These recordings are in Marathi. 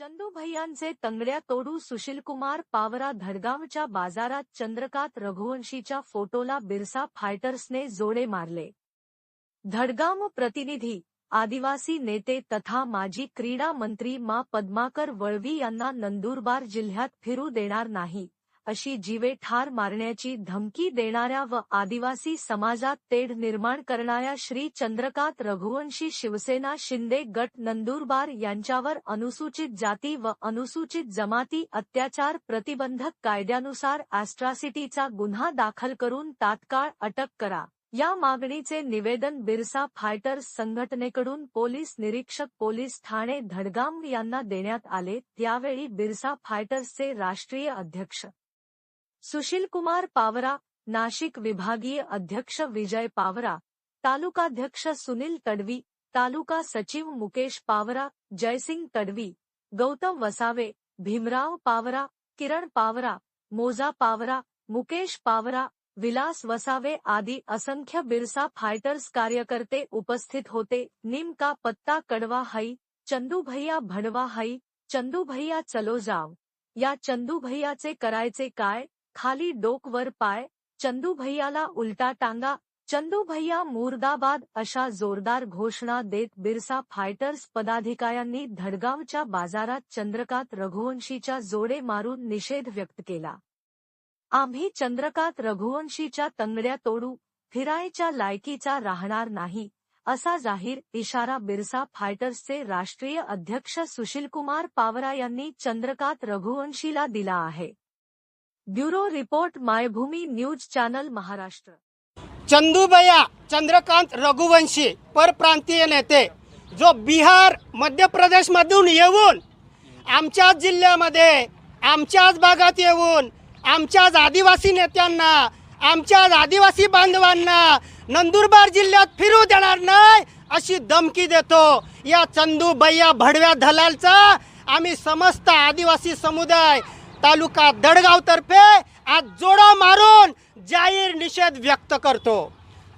चंदू भैयांचे तंगड्या तोडू सुशीलकुमार पावरा धडगावच्या बाजारात चंद्रकांत रघुवंशीच्या फोटोला बिरसा फायटर्सने जोडे मारले. धडगाव प्रतिनिधी आदिवासी नेते तथा माजी क्रीडा मंत्री मा पद्माकर वळवी यांना नंदुरबार जिल्ह्यात फिरू देणार नाही. अशी जीवे ठार मारण्याची धमकी देणाऱ्या व आदिवासी समाजात तेढ निर्माण करणाऱ्या श्री चंद्रकांत रघुवंशी शिवसेना शिंदे गट नंदुरबार यांच्यावर अनुसूचित जाती व अनुसूचित जमाती अत्याचार प्रतिबंधक कायद्यानुसार ॲस्ट्रासिटीचा गुन्हा दाखल करून तात्काळ अटक करा. या मागणीचे निवेदन बिरसा फायटर्स संघटनेकडून पोलीस निरीक्षक पोलीस ठाणे धडगाम यांना देण्यात आले. त्यावेळी बिरसा फायटर्सचे राष्ट्रीय अध्यक्ष सुशीलकुमार पावरा, नाशिक विभागीय अध्यक्ष विजय पावरा, तालुकाध्यक्ष सुनील तडवी, तालुका सचिव मुकेश पावरा जयसिंह तडवी, गौतम वसावे, भीमराव पावरा, किरण पावरा, मोजा पावरा, मुकेश पावरा, विलास वसावे आदि असंख्य बिरसा फाइटर्स कार्यकर्ते उपस्थित होते निम का पत्ता कडवा हई चंदू भैया भडवा हई चंदू भैया चलो जाव या चंदू भैयाचे करायचे काय? खाली डोक वर पाय, चंदू भैयाला उलटा टांगा, चंदू भैया मुर्दाबाद अशा जोरदार घोषणा देत बिरसा फायटर्स पदाधिकाऱ्यांनी धडगावच्या बाजारात चंद्रकांत रघुवंशीच्या जोडे मारून निषेध व्यक्त केला. आम्ही चंद्रकांत रघुवंशीच्या तंगड्या तोडू, फिरायच्या लायकीचा राहणार नाही, असा जाहीर इशारा बिरसा फायटर्सचे राष्ट्रीय अध्यक्ष सुशीलकुमार पावरा यांनी चंद्रकांत रघुवंशीला दिला आहे. Bureau report Maibhumi news channel Maharashtra. चंदूबया Chandrakant Raghuvanshi परप्रांतीय नेते जो बिहार मध्य प्रदेशमधून येऊन आमच्याच जिल्ह्यामध्ये आमच्याच भागात येऊन आमच्याच आदिवासी नेत्यांना आमच्याच आदिवासी बांधवांना नंदुरबार जिल्ह्यात फिरू देणार नाही अशी धमकी देतो. या चंदूबैया भडव्या दलालचा आम्ही समस्त आदिवासी समुदाय तालुका दडगावतर्फे आज जोडा मारून जाहीर निषेध व्यक्त करतो.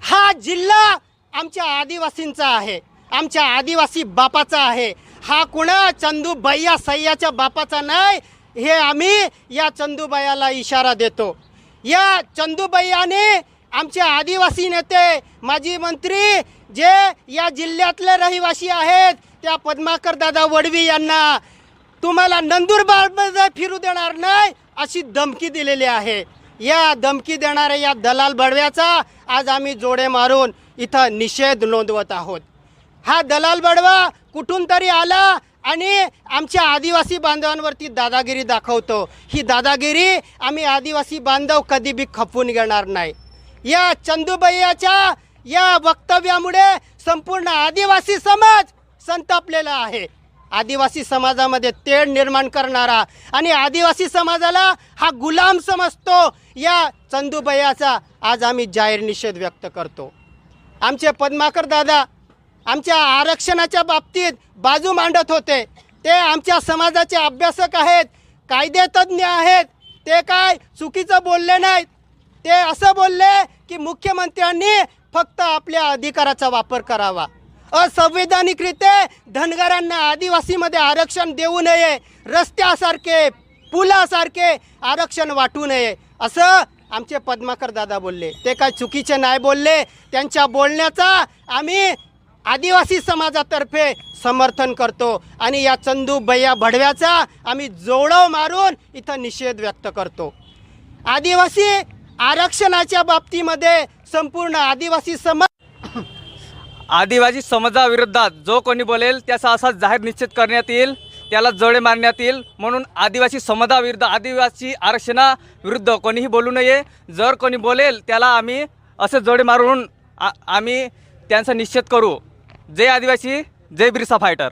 हा जिल्हा आमच्या आदिवासींचा आहे. आमच्या आदिवासी बापाचा आहे. हा कुणा? चंदूबैया सय्याच्या बापाचा नाही. हे आम्ही या चंदूबैयाला इशारा देतो. या चंदूबैयाने आमचे आदिवासी नेते माजी मंत्री जे या जिल्ह्यातले रहिवासी आहेत त्या पद्माकर दादा वडवी यांना तुम्हाला नंदुरबारमध्ये फिरू देणार नाही अशी धमकी दिलेली आहे. या धमकी देणाऱ्या या दलाल बडव्याचा आज आम्ही जोडे मारून इथं निषेध नोंदवत आहोत. हा दलाल बडवा कुठून तरी आला आणि आमच्या आदिवासी बांधवांवरती दादागिरी दाखवतो. ही दादागिरी आम्ही आदिवासी बांधव कधी बी खपवून घेणार नाही. या चंदूबैयाच्या या वक्तव्यामुळे संपूर्ण आदिवासी समाज संतापलेला आहे. आदिवासी समाजामध्ये तेढ निर्माण करणारा आणि आदिवासी समाजाला हा गुलाम समजतो या चंदूबयाचा आज आम्ही जाहीर निषेध व्यक्त करतो. आमचे पद्माकर दादा आमच्या आरक्षणाच्या बाबतीत बाजू मांडत होते. ते आमच्या समाजाचे अभ्यासक आहेत कायदेतज्ञ आहेत. ते काय चुकीचं बोलले नाहीत. ते असं बोलले की मुख्यमंत्र्यांनी फक्त आपल्या अधिकाराचा वापर करावा. असंवैधानिकरित्या धनगरांना आदिवासीमध्ये आरक्षण देऊ नये रस्त्यासारखे पुलासारखे आरक्षण वाटू नये असं आमचे पद्माकर दादा बोलले. ते काय चुकीचे नाही बोलले. त्यांच्या बोलण्याचा आम्ही आदिवासी समाजातर्फे समर्थन करतो आणि या चंदू भैया भडव्याचा आम्ही जोडव मारून इथं निषेध व्यक्त करतो. आदिवासी आरक्षणाच्या बाबतीमध्ये संपूर्ण आदिवासी समाज आदिवासी समाजाविरोधात जो कोणी बोलेल त्याचा असा जाहीर निश्चित करण्यात येईल त्याला जोडे मारण्यात येईल. म्हणून आदिवासी समाजाविरुद्ध आदिवासी आरक्षणाविरुद्ध कोणीही बोलू नये. जर कोणी बोलेल त्याला आम्ही असे जोडे मारून आ आम्ही त्यांचा निश्चित करू. जय आदिवासी जय बिरसा फायटर.